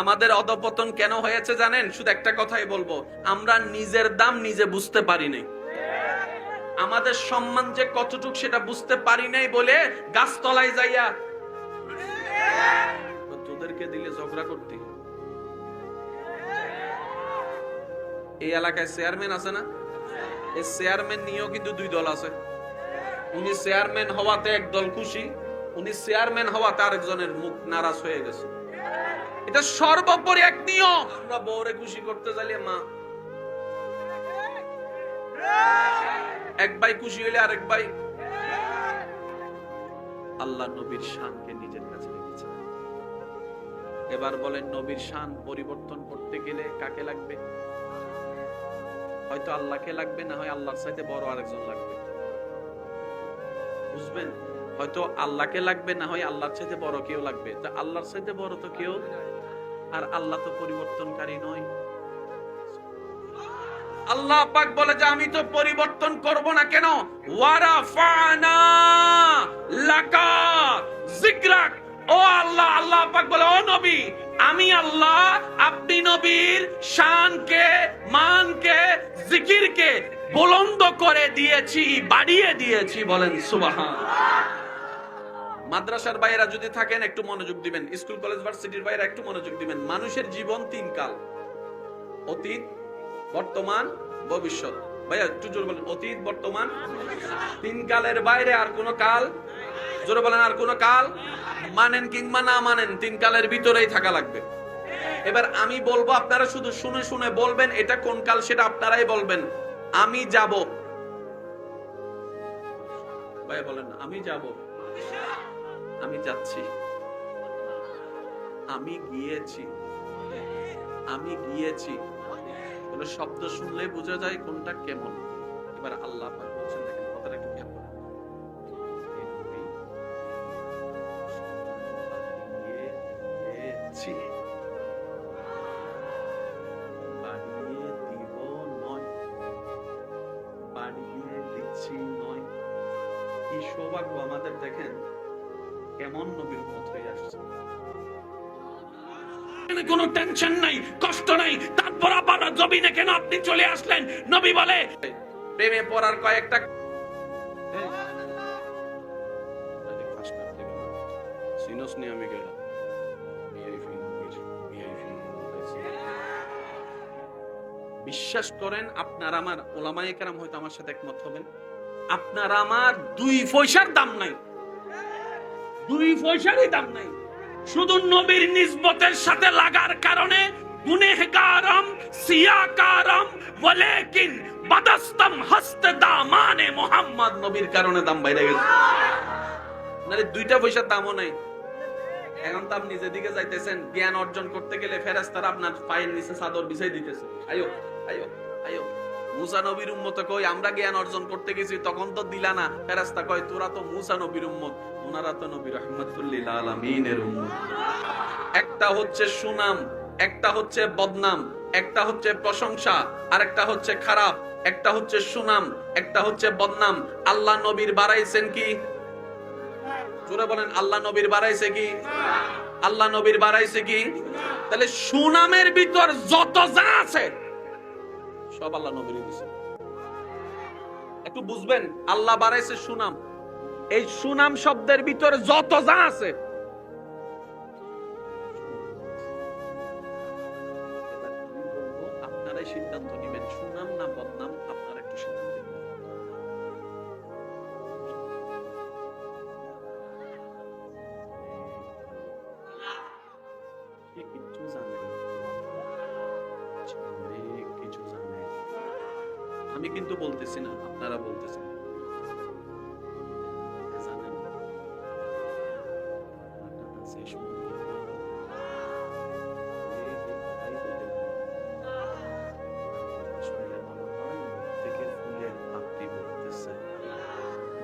আমাদের অধপতন কেন হয়েছে জানেন? শুধু একটা কথাই বলব। আমরা নিজের দাম নিজে বুঝতে পারি নাই। আমাদের সম্মান যে কতটুক সেটা বুঝতে পারি নাই বলে গাছতলায় যাইয়া তোদেরকে দিলে ঝগড়া করতে। এই এলাকায় চেয়ারম্যান আছে না? এই চেয়ারম্যান নিয়েও কিন্তু দুই দল আছে। উনি চেয়ারম্যান হওয়াতে এক দল খুশি, উনি চেয়ারম্যান হওয়াতে আরেকজনের মুখ নারাজ হয়ে গেছে। এটা সর্বোপরি এক নিয়ম। আমরা বউরে খুশি করতে চাইলে মা। এক ভাই খুশি হইলে আরেক ভাই। আল্লাহ নবীর শানকে নিজের কাছে রেখেছে এবার বলেন নবীর শান পরিবর্তন করতে গেলে কাকে লাগবে? হয়তো আল্লাহকে লাগবে, না হয় আল্লাহর সাথে বড় আরেকজন লাগবে। বুঝবেন? হয়তো আল্লাহকে লাগবে, না হয় আল্লাহর চাইতে বড় কেউ লাগবে। তা আল্লাহর চাইতে বড় তো কেউ আর আল্লাহ তো পরিবর্তনকারী নয়। আল্লাহ পাক বলে যে, আমি তো পরিবর্তন করব না কেন? ওয়ারাফানা লাকা যিকরাক। ও আল্লাহ আল্লাহ পাক বলে, ও নবী, আমি আল্লাহ, আপনি নবীর শানকে, মানকে, জিকিরকে বুলন্দ করে দিয়েছি, বাড়িয়ে দিয়েছি। বলেন, সুবহান। মাদ্রাসার বাইরা যদি থাকেন, একটু মনোযোগ দিবেন। স্কুল, কলেজ, ভার্সিটির বাইরা একটু মনোযোগ দিবেন। মানুষের জীবন তিন কাল। অতীত, বর্তমান, ভবিষ্যৎ। ভাইয়া, একটু জোরে বলেন, অতীত, বর্তমান, তিন কালের বাইরে আর কোন কাল? জোরে বলেন, আর কোন কাল? মানেন কিংবা না মানেন, তিন কালের ভিতরেই থাকা লাগবে। এবার আমি বলব, আপনারা শুধু শুনে শুনে বলবেন, এটা কোন কাল সেটা আপনারাই বলবেন। আমি যাব। ভাইয়া, বলেন, আমি যাব। আমি যাচ্ছি। আমি গিয়েছি। আমি গিয়েছি। কোন শব্দ শুনলে বোঝা যায় কোনটা কেমন। এবার আল্লাহ বলছেন, দেখেন কথাটা একটু খেয়াল আমাদের, দেখেন। কেমন নবীর মত হয়ে আসছে? কোনো টেনশন নাই কষ্ট নাই। তারপর আবার জমিনে কেন আপনি চলে আসলেন? নবী বলে প্রেমে পড়ার কয়েকটা সিনস নি আমি গেলাম। বিশ্বাস করেন আপনার আমার ওলামায়ে কেরাম হয়তো আমার সাথে একমত হবেন। আপনার আমার দুই পয়সার দাম নাই। দুই পয়সারই দাম নাই। শুধু নবীর নিসবতের সাথে লাগার কারণে গুনেহগারম, সিয়াকারম, ওয়ালাকিন, বাদাস্তম, হস্ত দামানে মোহাম্মদ নবীর কারণে দাম বাইরে গেছে। নারে দুইটা পয়সার দামও নাই। এখন তো আপনি যেদিকে যাইতেছেন, জ্ঞান অর্জন করতে গেলে ফেরেস্তারা আপনার পায়ের নিচে চাদর বিছাই দিতেছে। আয়ো আয়ো আয়ো। মুসা নবীর উম্মত কই, আমরা জ্ঞান অর্জন করতে গেছি, তখন তো দিলা না। ফেরেস্তা কয়, তোরা তো মুসা নবীর উম্মত ওনারা তো নবী রহমতুল্লিল আলামিনের উম্মত। একটা হচ্ছে সুনাম, একটা হচ্ছে বদনাম, একটা হচ্ছে প্রশংসা আর একটা হচ্ছে খারাপ, একটা হচ্ছে সুনাম, একটা হচ্ছে বদনাম। আল্লাহ নবীর বাড়াইছেন কি? জোরে বলেন, আল্লাহ নবীর বাড়াইছে কি? আল্লাহ নবীর বাড়াইছে কি? তাহলে সুনামের ভিতর যত যা আছে সব আল্লাহ নবীর দিছে। একটু বুঝবেন, আল্লাহ বাড়াইছে সুনাম। এই সুনাম শব্দের ভিতরে যত যা আছে। আপনারাই সিদ্ধান্ত নেবেন, সুনাম না বদনাম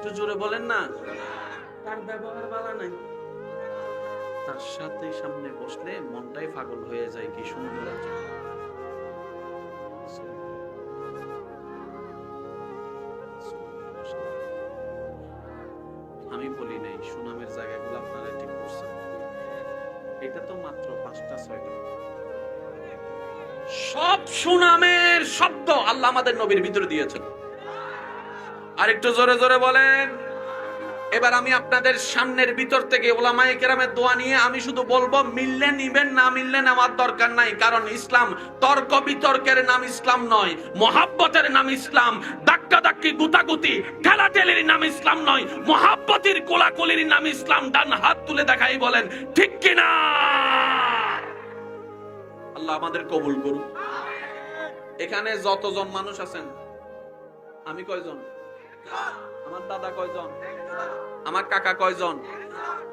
একটু জোরে বলেন না। তার ব্যবহার বালা নাই। তার সাথে সামনে বসলে মনটাই পাগল হয়ে যায় কি সুন্দর আমি বলি নাই সুনামের জায়গাগুলো আপনারা ঠিক করছেন। এটা তো মাত্র পাঁচটা ছয়টা। সব সুনামের শব্দ আল্লাহ আমাদের নবীর ভিতরে দিয়েছেন। আর একটু জোরে জোরে বলেন। এবার আমি আপনাদের সামনের ভিতর থেকে ওলামায়ে কেরামের দোয়া নিয়ে আমি শুধু বলব, মিললে নিবেন, না মিললে নেওয়ার দরকার নাই। কারণ ইসলাম তর্ক বিতর্কের নাম ইসলাম নয়, মহাব্বতের নাম ইসলাম। দাক্কা দাক্কি গুতাগুতি, ঠেলাঠেলির নাম ইসলাম নয়, মহাব্বতির কোলাকুলির নাম ইসলাম। ডান হাত তুলে দেখাই বলেন, ঠিক কিনা আল্লাহ আমাদের কবুল করুন এখানে যতজন মানুষ আছেন, আমি কয়জন? আমার দাদা কয়জন? আমার কাকা কয়জন?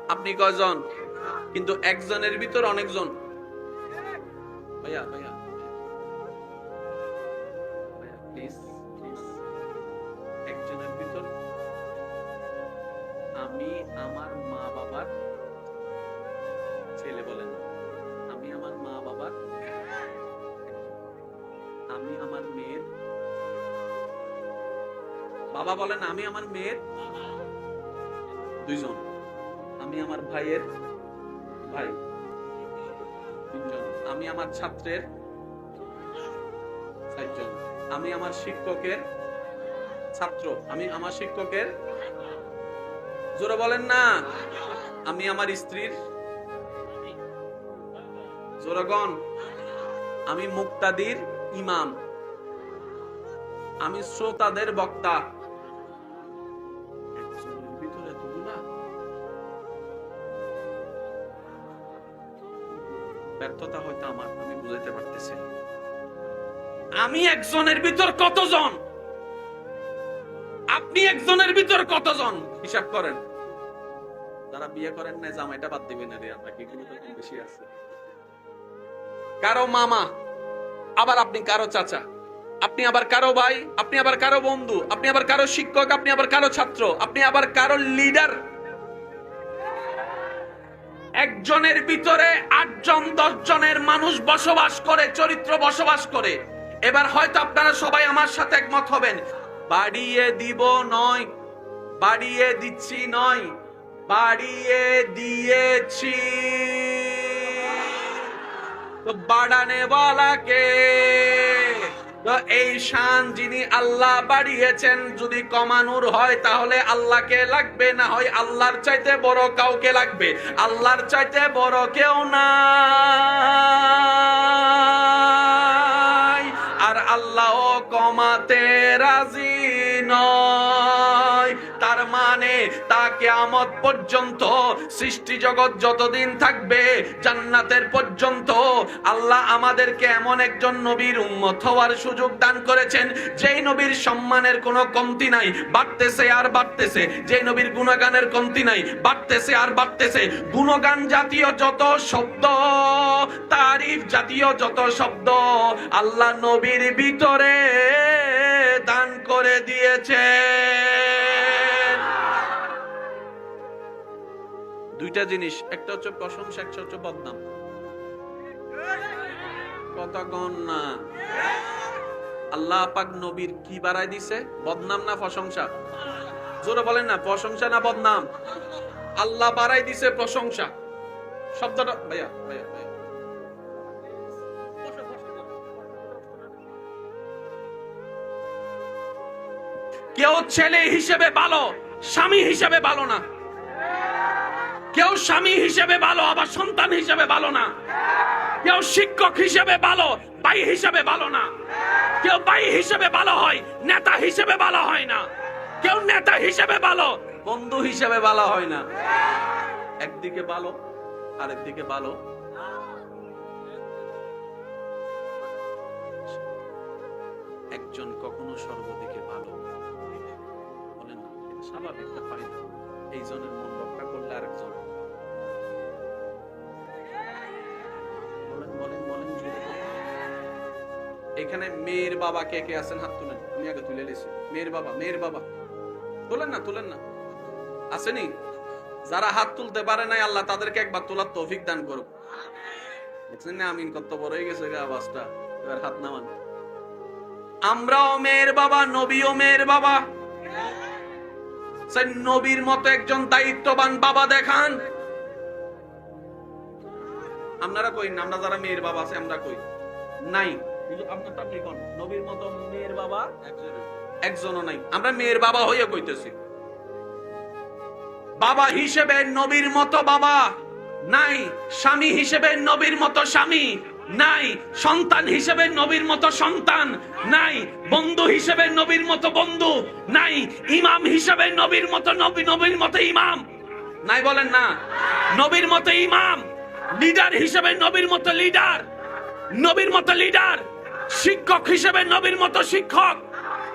আপনি কয়জন? কিন্তু একজনের ভিতর অনেকজন। ভাইয়া ভাইয়া। আমি, আমার বাবা বলেন আমি আমার মেয়ের দুইজন। আমি আমার ভাইয়ের ভাই। তিনজন। আমি আমার ছাত্রের চারজন। আমি আমার শিক্ষকের ছাত্র। আমি আমার শিক্ষকের জোরে বলেন না। আমি আমার স্ত্রীর জোরগণ আমি মুক্তাদির ইমাম। আমি শ্রোতাদের বক্তা। বুঝাইতে পারতেছি। আমি একজনের ভিতর কতজন? আপনি একজনের ভিতর কতজন? হিসাব করেন। যারা বিয়ে করেন না জামাইটা বাদ দিবেন রে আমরা কি বেশি আছে? কারও মামা, আবার আপনি কারও চাচা, আপনি আবার কারও ভাই, আপনি আবার কারও বন্ধু, আপনি আবার কারও শিক্ষক, আপনি আবার কারও ছাত্র, আপনি আবার কারও লিডার। একজনের ভিতরে আটজন দশ জনের মানুষ বসবাস করে, চরিত্র বসবাস করে। এবার হয়তো আপনারা সবাই আমার সাথে একমত হবেন। বাড়িয়ে দিব নয়, বাড়িয়ে দিচ্ছি নয়, বাড়িয়ে দিয়েছি। তো বাড়ানে বলাকে এই শান যিনি আল্লাহ বাড়িয়েছেন, যদি কমানোর হয় তাহলে আল্লাহকে লাগবে, না হয় আল্লাহর চাইতে বড় কাউকে লাগবে। আল্লাহর চাইতে বড় কেউ না আর আল্লাহ কমাতে রাজি আমদ পর্যন্ত সৃষ্টি জগৎ যতদিন থাকবে, জান্নাতের পর্যন্ত আল্লাহ আমাদেরকে এমন একজন নবীর উম্মত হওয়ার সুযোগ দান করেছেন, যেই নবীর সম্মানের কোনো কমতি নাই, বাড়তেছে আর বাড়তেছে। যেই নবীর গুণগানের কমতি নাই, বাড়তেছে আর বাড়তেছে। গুণগান জাতীয় যত শব্দ, তারিফ জাতীয় যত শব্দ, আল্লাহ নবীর ভিতরে দান করে দিয়েছে। দুইটা জিনিস, একটা হচ্ছে প্রশংসা, একটা হচ্ছে বদনাম। আল্লাহ পাক নবীর কি বাড়াই দিছে? বদনাম না প্রশংসা? জোরে বলেন না, প্রশংসা না বদনাম? আল্লাহ বাড়াই দিছে প্রশংসা। শব্দটা ভাইয়া ভাইয়া। কেউ ছেলে হিসেবে ভালো, স্বামী হিসেবে ভালো না। কেউ স্বামী হিসেবে ভালো, আবার সন্তান হিসেবে ভালো না। কেউ শিক্ষক হিসেবে ভালো, ভাই হিসেবে ভালো না। কেউ ভাই হিসেবে ভালো হয়, নেতা হিসেবে ভালো হয় না। কেউ নেতা হিসেবে ভালো, বন্ধু হিসেবে ভালো হয় না। একদিকে ভালো, আরেকদিকে ভালো। একজন কখনো সর্বদিকে ভালো বলেন স্বাভাবিক এই জনের মন রক্ষা করলে আরেকজন এখানে মেয়ের বাবা কে কে আছেন? হাত তুলেন। আমি আগে তুলে নিয়েছি মেয়ের বাবা মেয়ের বাবা। তুলেন না তুলেন না। আসেনি? যারা হাত তুলতে পারে নাই, আল্লাহ তাদেরকে একবার তোলার তৌফিক দান করুক। না, আমিন কত বড় হয়ে গেছে আওয়াজটা। এবার হাত নামান। মেয়ের বাবা মেয়ের বাবা। সেই নবীর মতো একজন দায়িত্ববান বাবা দেখান। আপনারা কই? না আমরা যারা মেয়ের বাবা আছে, আমরা কই? নাই। মেয়ের বাবা একজনও নাই আমরা মেয়ের বাবা হয়ে কইতেছি বাবা হিসেবে নবীর মতো বাবা নাই স্বামী হিসেবে নবীর মতো স্বামী নাই সন্তান হিসেবে নবীর মতো সন্তান নাই বন্ধু হিসেবে নবীর মতো বন্ধু নাই ইমাম হিসেবে নবীর মতো নবী নবীর মতো ইমাম নাই বলেন না নবীর মতো ইমাম লিডার হিসেবে নবীর মতো লিডার নবীর মতো লিডার শিক্ষক হিসেবে নবীর মতো শিক্ষক,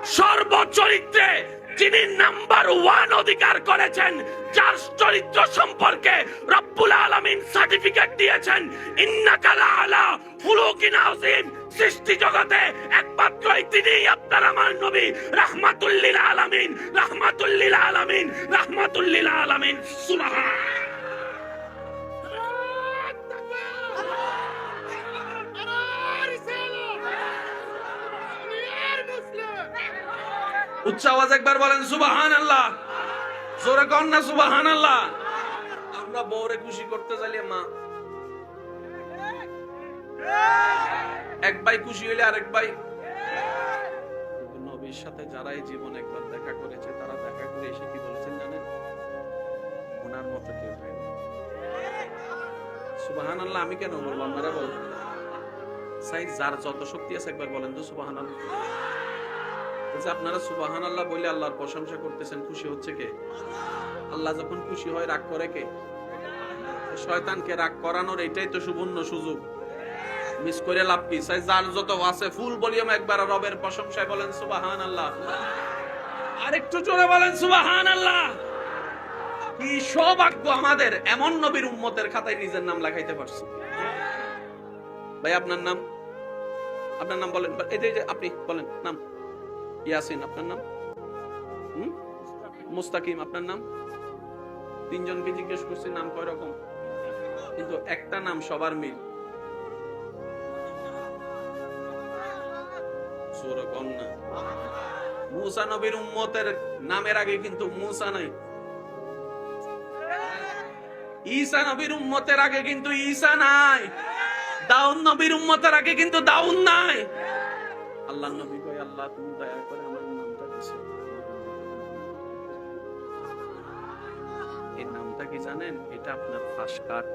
সর্বচরিত্রে যিনি নাম্বার ওয়ান অধিকার করেছেন, যার চরিত্র সম্পর্কে রব্বুল আলামিন সার্টিফিকেট দিয়েছেন, ইন্নাকা লাআলা খুলুকিন আযীম। সৃষ্টি জগতে একমাত্রই তিনি আপনার আমার নবী। রাহমাতুল লিল আলামিন, রাহমাতুল লিল আলামিন, রাহমাতুল উচ্চ আওয়াজ একবার বলেন সুবাহান আল্লাহ জোরে কন না সুবাহান আল্লাহ আমরা বউরে খুশি করতে চাইলে মা। এক ভাই খুশি হইলে আরেক ভাই। নবীর সাথে যারা জীবন একবার দেখা করেছে, তারা দেখা করে এসে কি বলেছেন জানেন? ওনার মতো কেউ হয় সুবাহান আল্লাহ আমি কেন বলব? আপনারা বলেন। সাই যার যত শক্তি আছে একবার বলেন তো সুবাহান আল্লাহ যে আপনারা সুবাহান আল্লাহ বলে আল্লাহর প্রশংসা করতেছেন, খুশি হচ্ছে কে? আল্লাহ যখন খুশি হয়, রাগ করে কে? শয়তানকে রাগ করানোর এটাই তো সুবর্ণ সুযোগ। মিস করে লাভ কি? যার যত আছে, ফুল একবার রবের প্রশংসায় বলেন সুবাহান আল্লাহ জোরে বলেন সুবাহান আল্লাহ কি সৌভাগ্য আমাদের এমন নবীর উম্মতের খাতায় নিজের নাম লেখাইতে পারছি। ভাই, আপনার নাম? আপনার নাম বলেন। এই যে, আপনি বলেন, নাম। ইয়াসিন, আপনার নাম? হুম? মুস্তাকিম, আপনার নাম? তিনজনকে জিজ্ঞেস করছি, নাম কয় রকম? কিন্তু একটা নাম সবার মিল। মুসা নবীর উম্মতের নামের আগে কিন্তু মুসা নাই। ঈসা নবীর উম্মতের আগে কিন্তু ঈসা নাই। দাউন নবীর উম্মতের আগে কিন্তু দাউন নাই। আল্লাহ নবী আল্লাহ তুমি দয়া করে আমার নামটা দিছো এই নামটা কি জানেন? এটা আপনার ফাঁস কাঠ।